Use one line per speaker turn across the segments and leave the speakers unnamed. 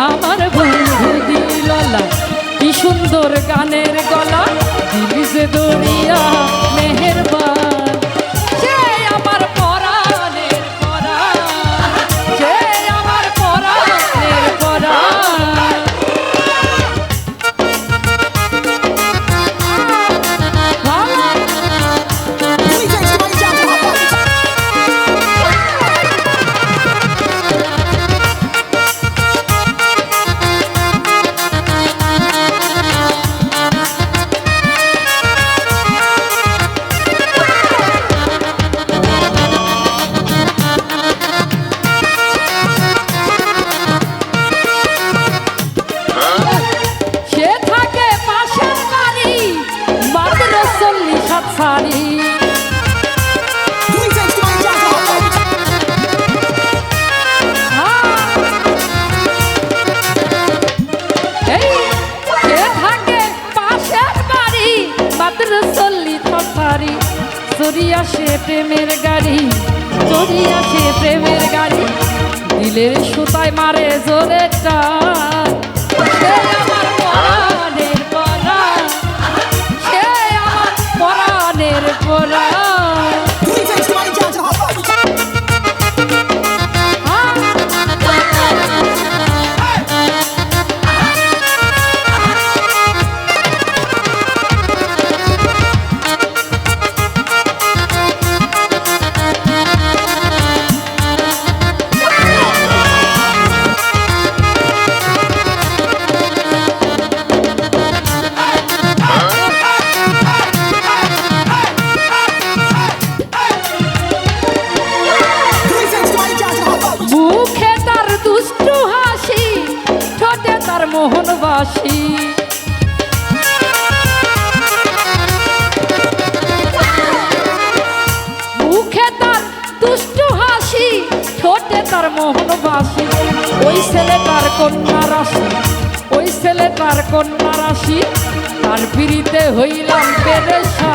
আমার চড়ি আসে প্রেমের গাড়ি চড়ি আসে প্রেমের গাড়ি দিলের সুতায় মারে জোরে আমার মোহনবাসী মুখে তার দুষ্টু হাসি, ঠোঁটে তার মোহনবাসী। ওই ছেলে তার কন্যা রাশি, ওই ছেলে তার কন্যা রাশি। তার পিড়িতে হইলাম পেরেশা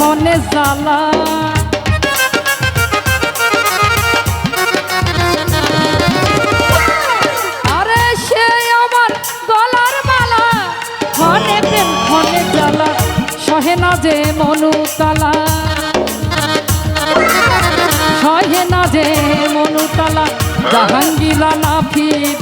ক্ষণে জ্বালা। আরে সে আমার গলার যে মনু তালা সহে না যে মনু তালা জাহাঙ্গীরা না ফিদা